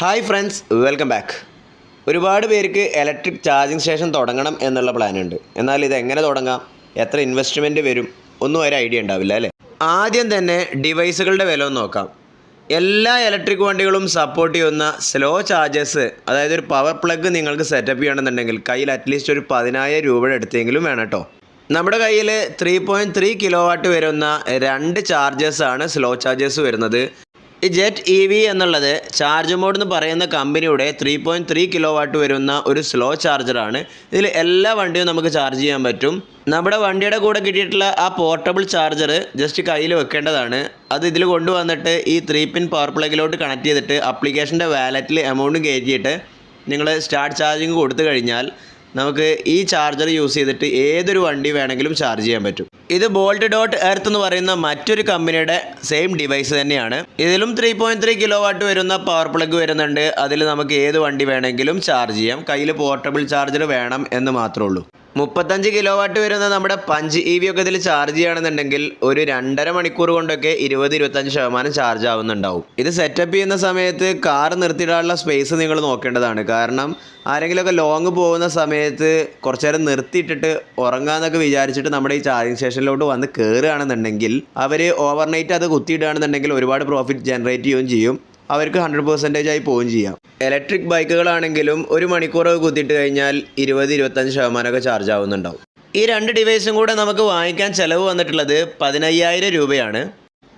Hi friends welcome back ഒരുപാട് പേർക്ക് electric charging station തുടങ്ങണം എന്നുള്ള പ്ലാനുണ്ട് എന്നാൽ ഇത് എങ്ങനെ തുടങ്ങാം? എത്ര ഇൻവെസ്റ്റ്മെന്റ് വരും? ഒന്നും ഒരു ഐഡിയ ഉണ്ടാവില്ല അല്ലേ? ആദ്യം തന്നെ ഡിവൈസുകളുടെ വില ഒന്ന് നോക്കാം. എല്ലാ ഇലക്ട്രിക് വണ്ടികളും സപ്പോർട്ട് ചെയ്യുന്ന സ്ലോ ചാർജസ് അതായത് ഒരു പവർ പ്ലഗ് നിങ്ങൾക്ക് സെറ്റപ്പ് ചെയ്യണമെന്നുണ്ടെങ്കിൽ കയ്യിൽ അറ്റ്ലീസ്റ്റ് ഒരു പതിനായിരം രൂപയുടെ അടുത്തെങ്കിലും വേണം കേട്ടോ. നമ്മുടെ കയ്യിൽ three point three kilowatt വരുന്ന രണ്ട് ചാർജേഴ്സാണ് സ്ലോ ചാർജേഴ്സ് വരുന്നത്. ഈ ജെറ്റ് ഇ വി എന്നുള്ളത് ചാർജ് മോഡ് എന്ന് പറയുന്ന കമ്പനിയുടെ three point three kilowatt വരുന്ന ഒരു സ്ലോ ചാർജറാണ് ഇതിൽ എല്ലാ വണ്ടിയും നമുക്ക് ചാർജ് ചെയ്യാൻ പറ്റും. നമ്മുടെ വണ്ടിയുടെ കൂടെ കിട്ടിയിട്ടുള്ള ആ പോർട്ടബിൾ ചാർജർ ജസ്റ്റ് കയ്യിൽ വെക്കേണ്ടതാണ്. അത് ഇതിൽ കൊണ്ടുവന്നിട്ട് ഈ ത്രീ പിൻ പവർ പ്ലഗിലോട്ട് കണക്ട് ചെയ്തിട്ട് അപ്ലിക്കേഷന്റെ വാലറ്റിൽ എമൗണ്ട് കയറ്റിയിട്ട് നിങ്ങൾ സ്റ്റാർട്ട് ചാർജിങ് കൊടുത്തു കഴിഞ്ഞാൽ നമുക്ക് ഈ ചാർജർ യൂസ് ചെയ്തിട്ട് ഏതൊരു വണ്ടി വേണമെങ്കിലും ചാർജ് ചെയ്യാൻ പറ്റും. ഇത് ബോൾട്ട് ഡോട്ട് എർത്ത് എന്ന് പറയുന്ന മറ്റൊരു കമ്പനിയുടെ സെയിം ഡിവൈസ് തന്നെയാണ്. ഇതിലും three point three kilowatt വരുന്ന പവർ പ്ലഗ് വരുന്നുണ്ട്. അതിൽ നമുക്ക് ഏത് വണ്ടി വേണമെങ്കിലും ചാർജ് ചെയ്യാം. കയ്യിൽ പോർട്ടബിൾ ചാർജർ വേണം എന്ന് മാത്രമേ ഉള്ളൂ. മുപ്പത്തഞ്ച് കിലോ വാട്ട് വരുന്ന നമ്മുടെ പഞ്ച് ഇ വി ഒക്കെ ഇതിൽ ചാർജ് ചെയ്യുകയാണെന്നുണ്ടെങ്കിൽ ഒരു രണ്ടര മണിക്കൂർ കൊണ്ടൊക്കെ ഇരുപത് ഇരുപത്തഞ്ച് ശതമാനം ചാർജ് ആവുന്നുണ്ടാവും. ഇത് സെറ്റപ്പ് ചെയ്യുന്ന സമയത്ത് കാർ നിർത്തിയിടാനുള്ള സ്പേസ് നിങ്ങൾ നോക്കേണ്ടതാണ്. കാരണം ആരെങ്കിലുമൊക്കെ ലോങ് പോകുന്ന സമയത്ത് കുറച്ച് നേരം നിർത്തിയിട്ടിട്ട് ഉറങ്ങാന്നൊക്കെ വിചാരിച്ചിട്ട് നമ്മുടെ ഈ ചാർജിങ് സ്റ്റേഷനിലോട്ട് വന്ന് കയറുകയാണെന്നുണ്ടെങ്കിൽ അവർ ഓവർനൈറ്റ് അത് കുത്തിയിടുകയാണെന്നുണ്ടെങ്കിൽ ഒരുപാട് പ്രോഫിറ്റ് ജനറേറ്റ് ചെയ്യുകയും ചെയ്യും. അവർക്ക് ഹൺഡ്രഡ് പെർസെന്റേജ് ആയി പോവുകയും ചെയ്യാം. ഇലക്ട്രിക് ബൈക്കുകളാണെങ്കിലും ഒരു മണിക്കൂറൊക്കെ കുത്തിയിട്ട് കഴിഞ്ഞാൽ ഇരുപത് ഇരുപത്തഞ്ച് ശതമാനമൊക്കെ ചാർജ് ആവുന്നുണ്ടാവും. ഈ രണ്ട് ഡിവൈസും കൂടെ നമുക്ക് വാങ്ങിക്കാൻ ചിലവ് വന്നിട്ടുള്ളത് പതിനയ്യായിരം രൂപയാണ്.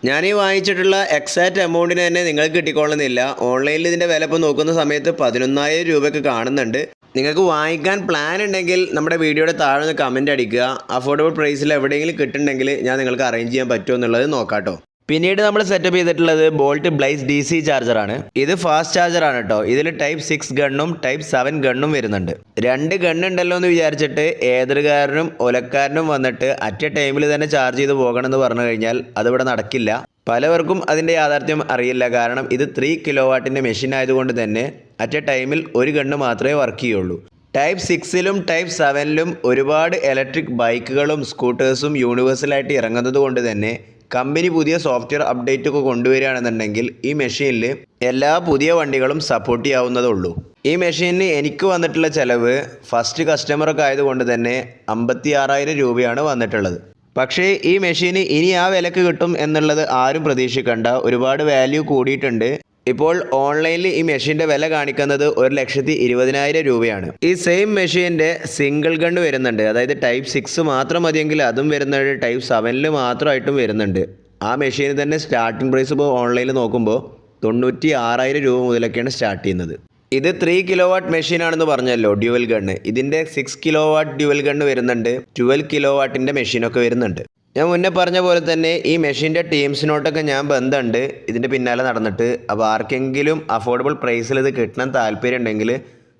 ഞാൻ ഈ വാങ്ങിച്ചിട്ടുള്ള എക്സാക്റ്റ് എമൗണ്ടിന് തന്നെ നിങ്ങൾക്ക് കിട്ടിക്കൊള്ളുന്നില്ല. ഓൺലൈനിൽ ഇതിന്റെ വില ഇപ്പോൾ നോക്കുന്ന സമയത്ത് പതിനൊന്നായിരം രൂപയൊക്കെ കാണുന്നുണ്ട്. നിങ്ങൾക്ക് വാങ്ങിക്കാൻ പ്ലാൻ ഉണ്ടെങ്കിൽ നമ്മുടെ വീഡിയോയുടെ താഴെ ഒന്ന് കമന്റ് അടിക്കുക. അഫോർഡബിൾ പ്രൈസിൽ എവിടെയെങ്കിലും കിട്ടുന്നുണ്ടെങ്കിൽ ഞാൻ നിങ്ങൾക്ക് അറേഞ്ച് ചെയ്യാൻ പറ്റുമോ എന്നുള്ളത് നോക്കാട്ടോ. പിന്നീട് നമ്മൾ സെറ്റപ്പ് ചെയ്തിട്ടുള്ളത് ബോൾട്ട് ബ്ലൈസ് ഡി സി ചാർജറാണ് ഇത് ഫാസ്റ്റ് ചാർജർ ആണ് കേട്ടോ ഇതിൽ ടൈപ്പ് സിക്സ് ഗണ്ണും ടൈപ്പ് സെവൻ ഗണ്ണും വരുന്നുണ്ട്. രണ്ട് ഗണ്ണുണ്ടല്ലോ എന്ന് വിചാരിച്ചിട്ട് ഏതൊരുകാരനും ഒലക്കാരനും വന്നിട്ട് അറ്റ് എ ടൈമിൽ തന്നെ ചാർജ് ചെയ്ത് പോകണമെന്ന് പറഞ്ഞു കഴിഞ്ഞാൽ അതിവിടെ നടക്കില്ല. പലവർക്കും അതിന്റെ യാഥാർത്ഥ്യം അറിയില്ല. കാരണം ഇത് ത്രീ കിലോ വാട്ടിന്റെ മെഷീൻ ആയതുകൊണ്ട് തന്നെ അറ്റ് എ ടൈമിൽ ഒരു ഗണ്ണ് മാത്രമേ വർക്ക് ചെയ്യുള്ളൂ. ടൈപ്പ് സിക്സിലും ടൈപ്പ് സെവനിലും ഒരുപാട് ഇലക്ട്രിക് ബൈക്കുകളും സ്കൂട്ടേഴ്സും യൂണിവേഴ്സലായിട്ട് ഇറങ്ങുന്നത് കൊണ്ട് തന്നെ കമ്പനി പുതിയ സോഫ്റ്റ്വെയർ അപ്ഡേറ്റ് ഒക്കെ കൊണ്ടുവരികയാണെന്നുണ്ടെങ്കിൽ ഈ മെഷീനിൽ എല്ലാ പുതിയ വണ്ടികളും സപ്പോർട്ട് ചെയ്യാവുന്നതേ ഉള്ളൂ ഈ മെഷീനിന് എനിക്ക് വന്നിട്ടുള്ള ചിലവ് ഫസ്റ്റ് കസ്റ്റമറൊക്കെ ആയതുകൊണ്ട് തന്നെ അമ്പത്തി ആറായിരം രൂപയാണ് വന്നിട്ടുള്ളത്. പക്ഷേ ഈ മെഷീന് ഇനി ആ വിലക്ക് കിട്ടും എന്നുള്ളത് ആരും പ്രതീക്ഷിക്കണ്ട. ഒരുപാട് വാല്യൂ കൂടിയിട്ടുണ്ട്. ഇപ്പോൾ ഓൺലൈനിൽ ഈ മെഷീന്റെ വില കാണിക്കുന്നത് ഒരു ലക്ഷത്തി ഇരുപതിനായിരം രൂപയാണ്. ഈ സെയിം മെഷീന്റെ സിംഗിൾ ഗൺ വരുന്നുണ്ട്. അതായത് ടൈപ്പ് സിക്സ് മാത്രം മതിയെങ്കിൽ അതും വരുന്നുണ്ട് ടൈപ്പ് സെവനിൽ മാത്രമായിട്ടും വരുന്നുണ്ട്. ആ മെഷീന് തന്നെ സ്റ്റാർട്ടിംഗ് പ്രൈസ് ഇപ്പോൾ ഓൺലൈനിൽ നോക്കുമ്പോൾ തൊണ്ണൂറ്റി ആറായിരം രൂപ മുതലൊക്കെയാണ് സ്റ്റാർട്ട് ചെയ്യുന്നത്. ഇത് ത്രീ കിലോ വാട്ട് മെഷീനാണെന്ന് പറഞ്ഞല്ലോ ഡ്യുവൽ ഗണ്ണ് ഇതിന്റെ six kilowatt dual gun വരുന്നുണ്ട് ട്വൽവ് കിലോ വാട്ടിന്റെ മെഷീനൊക്കെ വരുന്നുണ്ട്. ഞാൻ മുന്നേ പറഞ്ഞ പോലെ തന്നെ ഈ മെഷീന്റെ ടീംസിനോട്ടൊക്കെ ഞാൻ ബന്ധമുണ്ട്. ഇതിന്റെ പിന്നാലെ നടന്നിട്ട്. അപ്പോൾ ആർക്കെങ്കിലും അഫോർഡബിൾ പ്രൈസിൽ ഇത് കിട്ടണം താല്പര്യം ഉണ്ടെങ്കിൽ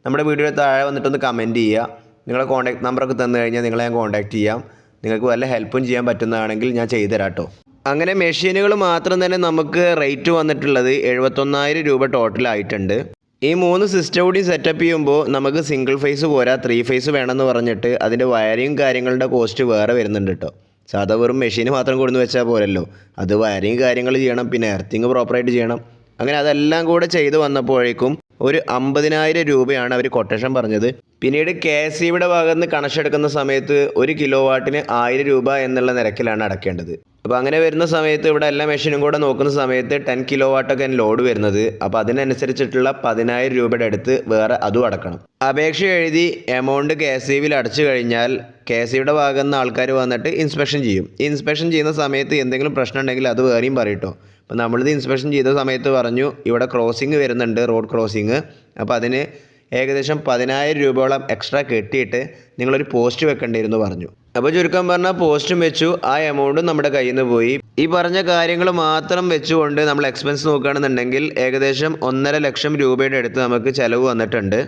നമ്മുടെ വീഡിയോയുടെ താഴെ വന്നിട്ടൊന്ന് കമന്റ് ചെയ്യുക. നിങ്ങളെ കോൺടാക്ട് നമ്പറൊക്കെ തന്നു കഴിഞ്ഞാൽ നിങ്ങളെ ഞാൻ കോൺടാക്ട് ചെയ്യാം. നിങ്ങൾക്ക് വല്ല ഹെൽപ്പും ചെയ്യാൻ പറ്റുന്നതാണെങ്കിൽ ഞാൻ ചെയ്തു അങ്ങനെ മെഷീനുകൾ മാത്രം തന്നെ നമുക്ക് റേറ്റ് വന്നിട്ടുള്ളത് എഴുപത്തൊന്നായിരം രൂപ ടോട്ടലായിട്ടുണ്ട് ഈ മൂന്ന് സിസ്റ്റം കൂടി സെറ്റപ്പ് ചെയ്യുമ്പോൾ നമുക്ക് സിംഗിൾ ഫേസ് പോരാ ത്രീ ഫേസ് വേണമെന്ന് പറഞ്ഞിട്ട് അതിന്റെ വയറിങ് കാര്യങ്ങളുടെ കോസ്റ്റ് വേറെ വരുന്നുണ്ട് കേട്ടോ സാധാ വെറും മെഷീന് മാത്രം കൊടുന്ന് വെച്ചാൽ പോരല്ലോ. അത് വയറിങ് കാര്യങ്ങൾ ചെയ്യണം പിന്നെ എർത്തിങ് പ്രോപ്പറായിട്ട് ചെയ്യണം. അങ്ങനെ അതെല്ലാം കൂടെ ചെയ്ത് വന്നപ്പോഴേക്കും ഒരു അമ്പതിനായിരം രൂപയാണ് അവർ കൊട്ടേഷൻ പറഞ്ഞത്. പിന്നീട് കെ എസ് സിയുടെ ഭാഗത്ത് നിന്ന് കണക്ഷൻ എടുക്കുന്ന സമയത്ത് ഒരു കിലോ വാട്ടിന് ആയിരം രൂപ എന്നുള്ള നിരക്കിലാണ് അടക്കേണ്ടത്. അപ്പോൾ അങ്ങനെ വരുന്ന സമയത്ത് ഇവിടെ എല്ലാ മെഷീനും കൂടെ നോക്കുന്ന സമയത്ത് ടെൻ കിലോ വാട്ടൊക്കെ ലോഡ് വരുന്നത്. അപ്പോൾ അതിനനുസരിച്ചിട്ടുള്ള പതിനായിരം രൂപയുടെ അടുത്ത് വേറെ അതും അടക്കണം. അപേക്ഷ എഴുതി എമൗണ്ട് കെ എസ് ഇ അടച്ചു കഴിഞ്ഞാൽ കെ എസ് സിയുടെ ഭാഗത്ത് നിന്ന് ആൾക്കാർ വന്നിട്ട് ഇൻസ്പെക്ഷൻ ചെയ്യും. ഇൻസ്പെക്ഷൻ ചെയ്യുന്ന സമയത്ത് എന്തെങ്കിലും പ്രശ്നം ഉണ്ടെങ്കിൽ അത് വേറെയും പറയട്ടോ അപ്പോൾ നമ്മളിത് ഇൻസ്പെക്ഷൻ ചെയ്ത സമയത്ത് പറഞ്ഞു ഇവിടെ ക്രോസിങ് വരുന്നുണ്ട് റോഡ് ക്രോസിങ് അപ്പോൾ അതിന് ഏകദേശം പതിനായിരം രൂപയോളം എക്സ്ട്രാ കെട്ടിയിട്ട് നിങ്ങളൊരു പോസ്റ്റ് വെക്കേണ്ടിയിരുന്നു പറഞ്ഞു. അപ്പോൾ ചുരുക്കം പറഞ്ഞാൽ പോസ്റ്റും വെച്ചു. ആ എമൗണ്ടും നമ്മുടെ കയ്യിൽ നിന്ന് പോയി. ഈ പറഞ്ഞ കാര്യങ്ങൾ മാത്രം വെച്ചുകൊണ്ട് നമ്മൾ എക്സ്പെൻസ് നോക്കുകയാണെന്നുണ്ടെങ്കിൽ ഏകദേശം ഒന്നര ലക്ഷം രൂപയുടെ അടുത്ത് നമുക്ക് ചിലവ് വന്നിട്ടുണ്ട്.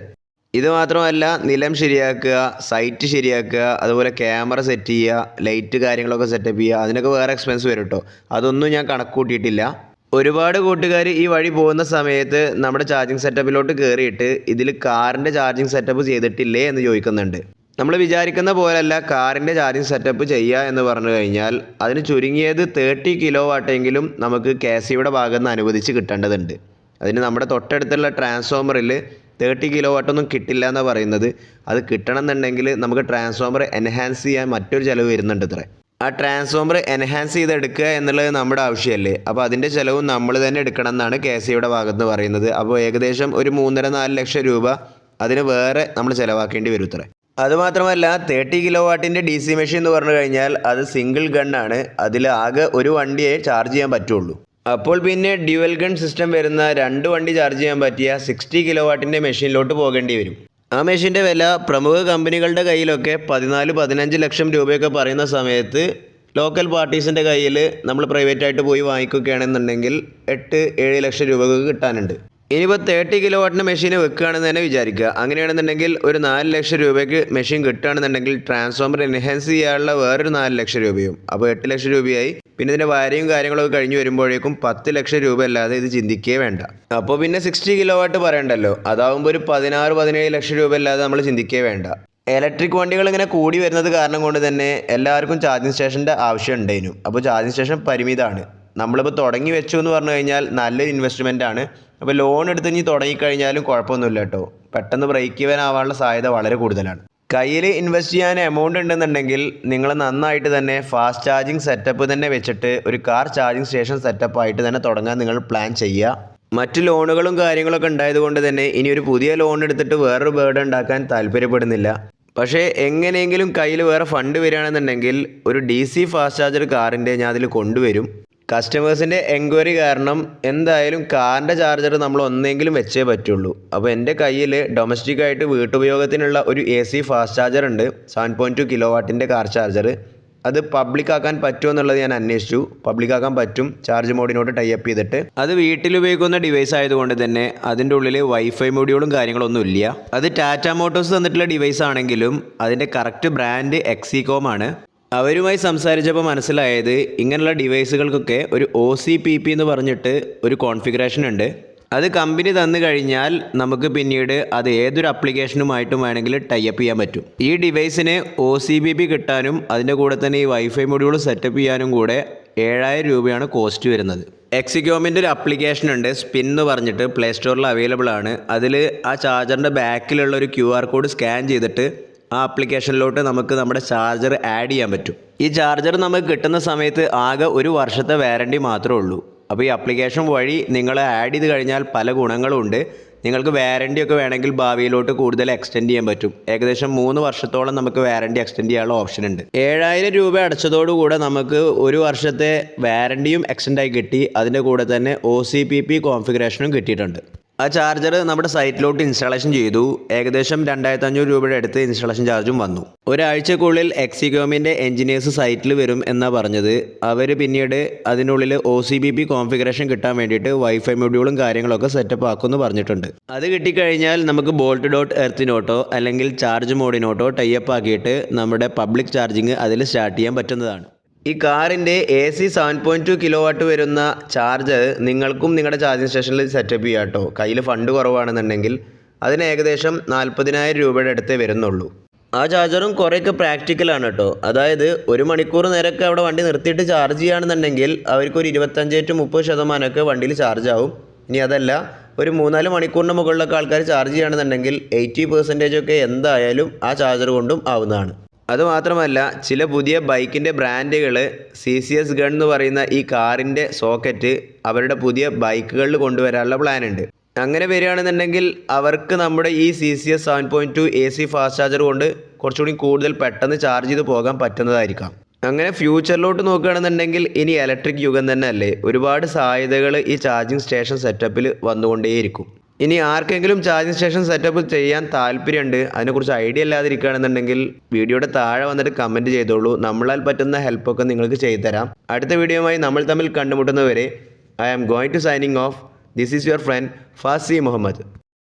ഇത് മാത്രമല്ല നിലം ശരിയാക്കുക സൈറ്റ് ശരിയാക്കുക അതുപോലെ ക്യാമറ സെറ്റ് ചെയ്യുക ലൈറ്റ് കാര്യങ്ങളൊക്കെ സെറ്റപ്പ് ചെയ്യുക അതിനൊക്കെ വേറെ എക്സ്പെൻസ് വരും കേട്ടോ അതൊന്നും ഞാൻ കണക്ക് കൂട്ടിയിട്ടില്ല ഒരുപാട് കൂട്ടുകാർ ഈ വഴി പോകുന്ന സമയത്ത് നമ്മുടെ ചാർജിങ് സെറ്റപ്പിലോട്ട് കയറിയിട്ട് ഇതിൽ കാറിന്റെ ചാർജിങ് സെറ്റപ്പ് ചെയ്തിട്ടില്ലേ എന്ന് ചോദിക്കുന്നുണ്ട്. നമ്മൾ വിചാരിക്കുന്ന പോലെയല്ല കാറിന്റെ ചാർജിങ് സെറ്റപ്പ് ചെയ്യുക എന്ന് പറഞ്ഞു കഴിഞ്ഞാൽ അതിന് ചുരുങ്ങിയത് തേർട്ടി കിലോ വാട്ടെങ്കിലും നമുക്ക് കെ സിയുടെ ഭാഗത്ത് നിന്ന് അനുവദിച്ച് കിട്ടേണ്ടതുണ്ട്. അതിന് നമ്മുടെ തൊട്ടടുത്തുള്ള ട്രാൻസ്ഫോമറിൽ തേർട്ടി കിലോ വാട്ടൊന്നും കിട്ടില്ല എന്നാണ് പറയുന്നത്. അത് കിട്ടണം എന്നുണ്ടെങ്കിൽ നമുക്ക് ട്രാൻസ്ഫോമർ എൻഹാൻസ് ചെയ്യാൻ മറ്റൊരു ചിലവ് വരുന്നുണ്ട് ഇത്രേ. ആ ട്രാൻസ്ഫോമർ എൻഹാൻസ് ചെയ്തെടുക്കുക എന്നുള്ളത് നമ്മുടെ ആവശ്യമല്ലേ? അപ്പോൾ അതിന്റെ ചിലവും നമ്മൾ തന്നെ എടുക്കണം എന്നാണ് കെ എസ് സിയുടെ ഭാഗത്ത് പറയുന്നത്. അപ്പോൾ ഏകദേശം ഒരു മൂന്നര നാല് ലക്ഷം രൂപ അതിന് വേറെ നമ്മൾ ചിലവാക്കേണ്ടി വരും ഇത്ര. അതുമാത്രമല്ല തേർട്ടി കിലോ വാട്ടിന്റെ ഡി സി മെഷീൻ എന്ന് പറഞ്ഞു കഴിഞ്ഞാൽ അത് സിംഗിൾ ഗണ്ണാണ് അതിൽ ആകെ ഒരു വണ്ടിയെ ചാർജ് ചെയ്യാൻ പറ്റുള്ളൂ. അപ്പോൾ പിന്നെ ഡ്യുവൽ ഗൺ സിസ്റ്റം വരുന്ന രണ്ട് വണ്ടി ചാർജ് ചെയ്യാൻ പറ്റിയ സിക്സ്റ്റി കിലോ വാട്ടിന്റെ മെഷീനിലോട്ട് പോകേണ്ടി വരും. ആ മെഷീന്റെ വില പ്രമുഖ കമ്പനികളുടെ കയ്യിലൊക്കെ പതിനാല് പതിനഞ്ച് ലക്ഷം രൂപയൊക്കെ പറയുന്ന സമയത്ത് ലോക്കൽ പാർട്ടീസിന്റെ കയ്യിൽ നമ്മൾ പ്രൈവറ്റായിട്ട് പോയി വാങ്ങിക്കുകയാണെന്നുണ്ടെങ്കിൽ എട്ട് ഏഴ് ലക്ഷം രൂപ കിട്ടാനുണ്ട്. ഇനിയിപ്പോൾ തേർട്ടി കിലോ വാട്ടിന് മെഷീൻ വെക്കുകയാണെന്ന് തന്നെ വിചാരിക്കുക. അങ്ങനെയാണെന്നുണ്ടെങ്കിൽ ഒരു നാല് ലക്ഷം രൂപയ്ക്ക് മെഷീൻ കിട്ടുകയാണെന്നുണ്ടെങ്കിൽ ട്രാൻസ്ഫോമർ എൻഹാൻസ് ചെയ്യാനുള്ള വേറൊരു നാല് ലക്ഷം രൂപയും. അപ്പോൾ എട്ട് ലക്ഷം രൂപയായി. പിന്നെ ഇതിന്റെ വയറിങ് കാര്യങ്ങളൊക്കെ കഴിഞ്ഞ് വരുമ്പോഴേക്കും പത്ത് ലക്ഷം രൂപ അല്ലാതെ ഇത് ചിന്തിക്കേ വേണ്ട. അപ്പോൾ പിന്നെ സിക്സ്റ്റി കിലോ വാട്ട് പറയണ്ടല്ലോ. അതാവുമ്പോൾ ഒരു പതിനാറ് പതിനേഴ് ലക്ഷം രൂപ അല്ലാതെ നമ്മൾ ചിന്തിക്കേ വേണ്ട. ഇലക്ട്രിക് വണ്ടികൾ ഇങ്ങനെ കൂടി വരുന്നത് കാരണം കൊണ്ട് തന്നെ എല്ലാവർക്കും ചാർജിങ് സ്റ്റേഷന്റെ ആവശ്യം ഉണ്ടായിരുന്നു അപ്പോൾ ചാർജിങ് സ്റ്റേഷൻ പരിമിതമാണ് നമ്മളിപ്പോൾ തുടങ്ങി വെച്ചു എന്ന് പറഞ്ഞു കഴിഞ്ഞാൽ നല്ലൊരു ഇൻവെസ്റ്റ്മെന്റ് ആണ്. അപ്പോൾ ലോൺ എടുത്ത് ഇനി തുടങ്ങിക്കഴിഞ്ഞാലും കുഴപ്പമൊന്നുമില്ല കേട്ടോ. പെട്ടെന്ന് ബ്രേക്ക് ഇവൻ ആവാനുള്ള സാധ്യത വളരെ കൂടുതലാണ്. കയ്യിൽ ഇൻവെസ്റ്റ് ചെയ്യാൻ എമൗണ്ട് ഉണ്ടെന്നുണ്ടെങ്കിൽ നിങ്ങൾ നന്നായിട്ട് തന്നെ ഫാസ്റ്റ് ചാർജിങ് സെറ്റപ്പ് തന്നെ വെച്ചിട്ട് ഒരു കാർ ചാർജിങ് സ്റ്റേഷൻ സെറ്റപ്പ് ആയിട്ട് തന്നെ തുടങ്ങാൻ നിങ്ങൾ പ്ലാൻ ചെയ്യുക. മറ്റ് ലോണുകളും കാര്യങ്ങളൊക്കെ ഉണ്ടായതുകൊണ്ട് തന്നെ ഇനി ഒരു പുതിയ ലോൺ എടുത്തിട്ട് വേറൊരു ബേർഡ് ഉണ്ടാക്കാൻ താല്പര്യപ്പെടുന്നില്ല. പക്ഷേ എങ്ങനെയെങ്കിലും കയ്യിൽ വേറെ ഫണ്ട് വരികയാണെന്നുണ്ടെങ്കിൽ ഒരു ഡി സി ഫാസ്റ്റ് ചാർജർ കാറിന്റെ ഞാൻ അതിൽ കൊണ്ടുവരും. കസ്റ്റമേഴ്സിന്റെ എൻക്വയറി കാരണം എന്തായാലും കാറിന്റെ ചാർജർ നമ്മൾ ഒന്നെങ്കിലും വെച്ചേ പറ്റുള്ളൂ. അപ്പോൾ എന്റെ കയ്യിൽ ഡൊമസ്റ്റിക് ആയിട്ട് വീട്ടുപയോഗത്തിനുള്ള ഒരു എ സി ഫാസ്റ്റ് ചാർജർ ഉണ്ട്. സെവൻ പോയിന്റ് ടു കിലോ വാട്ടിന്റെ കാർ ചാർജർ. അത് പബ്ലിക് ആക്കാൻ പറ്റുമോ എന്നുള്ളത് ഞാൻ അന്വേഷിച്ചു. പബ്ലിക് ആക്കാൻ പറ്റും. ചാർജ് മോഡിനോട് ടൈ അപ്പ് ചെയ്തിട്ട്. അത് വീട്ടിൽ ഉപയോഗിക്കുന്ന ഡിവൈസ് ആയതുകൊണ്ട് തന്നെ അതിന്റെ ഉള്ളിൽ വൈഫൈ മൊഡ്യൂളും കാര്യങ്ങളൊന്നും ഇല്ല. അത് ടാറ്റ മോട്ടോഴ്സ് തന്നിട്ടുള്ള ഡിവൈസ് ആണെങ്കിലും അതിന്റെ കറക്റ്റ് ബ്രാൻഡ് എക്സികോം ആണ്. അവരുമായി സംസാരിച്ചപ്പോൾ മനസ്സിലായത് ഇങ്ങനെയുള്ള ഡിവൈസുകൾക്കൊക്കെ ഒരു ഒ സി പി പി എന്ന് പറഞ്ഞിട്ട് ഒരു കോൺഫിഗറേഷൻ ഉണ്ട്. അത് കമ്പനി തന്നു കഴിഞ്ഞാൽ നമുക്ക് പിന്നീട് അത് ഏതൊരു അപ്ലിക്കേഷനുമായിട്ടും വേണമെങ്കിൽ ടൈപ്പ് ചെയ്യാൻ പറ്റും. ഈ ഡിവൈസിന് ഒ സി ബി പി കിട്ടാനും അതിന്റെ കൂടെ തന്നെ ഈ വൈഫൈ മൊഡ്യൂൾ സെറ്റപ്പ് ചെയ്യാനും കൂടെ ഏഴായിരം രൂപയാണ് കോസ്റ്റ് വരുന്നത്. എക്സിക്യോമിന്റെ ഒരു അപ്ലിക്കേഷൻ ഉണ്ട്. സ്പിൻ എന്ന് പറഞ്ഞിട്ട് പ്ലേ സ്റ്റോറിൽ അവൈലബിൾ ആണ്. അതിൽ ആ ചാർജറിന്റെ ബാക്കിലുള്ള ഒരു ക്യു ആർ കോഡ് സ്കാൻ ചെയ്തിട്ട് ആ ആപ്ലിക്കേഷനിലോട്ട് നമുക്ക് നമ്മുടെ ചാർജർ ആഡ് ചെയ്യാൻ പറ്റും. ഈ ചാർജർ നമുക്ക് കിട്ടുന്ന സമയത്ത് ആകെ ഒരു വർഷത്തെ വാറണ്ടി മാത്രമേ ഉള്ളൂ. അപ്പോൾ ഈ ആപ്ലിക്കേഷൻ വഴി നിങ്ങൾ ആഡ് ചെയ്ത് കഴിഞ്ഞാൽ പല ഗുണങ്ങളും ഉണ്ട് നിങ്ങൾക്ക് വാറണ്ടി ഒക്കെ വേണമെങ്കിൽ ഭാവിയിലോട്ട് കൂടുതൽ എക്സ്റ്റെൻഡ് ചെയ്യാൻ പറ്റും. ഏകദേശം മൂന്ന് വർഷത്തോളം നമുക്ക് വാറണ്ടി എക്സ്റ്റെൻഡ് ചെയ്യാനുള്ള ഓപ്ഷൻ ഉണ്ട്. ഏഴായിരം രൂപ അടച്ചതോടുകൂടെ നമുക്ക് ഒരു വർഷത്തെ വാറണ്ടിയും എക്സ്റ്റെൻഡായി കിട്ടി. അതിന്റെ കൂടെ തന്നെ ഒ സി പി പി കോൺഫിഗറേഷനും കിട്ടിയിട്ടുണ്ട്. ആ ചാർജർ നമ്മുടെ സൈറ്റിലോട്ട് ഇൻസ്റ്റാളേഷൻ ചെയ്തു. ഏകദേശം രണ്ടായിരത്തി അഞ്ഞൂറ് രൂപയുടെ അടുത്ത് ഇൻസ്റ്റാളേഷൻ ചാർജും വന്നു. ഒരാഴ്ചക്കുള്ളിൽ എക്സിഗോമിന്റെ എഞ്ചിനീയേഴ്സ് സൈറ്റിൽ വരും എന്നാണ് പറഞ്ഞത്. അവർ പിന്നീട് അതിനുള്ളിൽ O C P P configuration കിട്ടാൻ വേണ്ടിയിട്ട് വൈഫൈ മൊഡ്യൂളും കാര്യങ്ങളൊക്കെ സെറ്റപ്പ് ആക്കുമെന്ന് പറഞ്ഞിട്ടുണ്ട്. അത് കിട്ടിക്കഴിഞ്ഞാൽ നമുക്ക് ബോൾട്ട് ഡോട്ട് എർത്തിനോട്ടോ അല്ലെങ്കിൽ ചാർജ് മോഡിനോട്ടോ ടൈപ്പ് ആക്കിയിട്ട് നമ്മുടെ പബ്ലിക് ചാർജിങ് അതിൽ സ്റ്റാർട്ട് ചെയ്യാൻ പറ്റുന്നതാണ്. ഈ കാറിന്റെ A C seven point two kilowatt വരുന്ന ചാർജർ നിങ്ങൾക്കും നിങ്ങളുടെ ചാർജിങ് സ്റ്റേഷനിൽ സെറ്റപ്പ് ചെയ്യാം കേട്ടോ കയ്യിൽ ഫണ്ട് കുറവാണെന്നുണ്ടെങ്കിൽ അതിന് ഏകദേശം നാൽപ്പതിനായിരം രൂപയുടെ അടുത്തേ വരുന്നുള്ളൂ. ആ ചാർജറും കുറേയൊക്കെ പ്രാക്ടിക്കലാണ് കേട്ടോ അതായത് ഒരു മണിക്കൂർ നേരമൊക്കെ അവിടെ വണ്ടി നിർത്തിയിട്ട് ചാർജ് ചെയ്യുകയാണെന്നുണ്ടെങ്കിൽ അവർക്കൊരു ഇരുപത്തഞ്ച് ടു മുപ്പത് ശതമാനമൊക്കെ വണ്ടിയിൽ ചാർജ് ആവും. ഇനി അതല്ല ഒരു മൂന്നാൽ മണിക്കൂറിന് മുകളിലൊക്കെ ആൾക്കാർ ചാർജ് ചെയ്യുകയാണെന്നുണ്ടെങ്കിൽ എയ്റ്റി പെർസെന്റേജ് ഒക്കെ എന്തായാലും ആ ചാർജർ കൊണ്ടും ആവുന്നതാണ്. അതുമാത്രമല്ല ചില പുതിയ ബൈക്കിന്റെ ബ്രാൻഡുകൾ സി സി എസ് ഗൺ എന്ന് പറയുന്ന ഈ കാറിന്റെ സോക്കറ്റ് അവരുടെ പുതിയ ബൈക്കുകളിൽ കൊണ്ടുവരാനുള്ള പ്ലാൻ ഉണ്ട് അങ്ങനെ വരികയാണെന്നുണ്ടെങ്കിൽ അവർക്ക് നമ്മുടെ ഈ C C S seven point two A C fast charger കൊണ്ട് കുറച്ചുകൂടി കൂടുതൽ പെട്ടെന്ന് ചാർജ് ചെയ്ത് പോകാൻ പറ്റുന്നതായിരിക്കാം. അങ്ങനെ ഫ്യൂച്ചറിലോട്ട് നോക്കുകയാണെന്നുണ്ടെങ്കിൽ ഇനി ഇലക്ട്രിക് യുഗം തന്നെ അല്ലേ ഒരുപാട് സാധ്യതകൾ ഈ ചാർജിങ് സ്റ്റേഷൻ സെറ്റപ്പിൽ വന്നുകൊണ്ടേയിരിക്കും. ഇനി ആർക്കെങ്കിലും ചാർജിങ് സ്റ്റേഷൻ സെറ്റപ്പ് ചെയ്യാൻ താല്പര്യമുണ്ട് അതിനെക്കുറിച്ച് ഐഡിയ ഇല്ലാതിരിക്കുകയാണെന്നുണ്ടെങ്കിൽ വീഡിയോയുടെ താഴെ വന്നിട്ട് കമന്റ് ചെയ്തോളൂ. നമ്മളാൽ പറ്റുന്ന ഹെൽപ്പൊക്കെ നിങ്ങൾക്ക് ചെയ്തു തരാം അടുത്ത വീഡിയോയുമായി നമ്മൾ തമ്മിൽ കണ്ടുമുട്ടുന്നവരെ I am going to signing off this is your friend Fasi Muhammad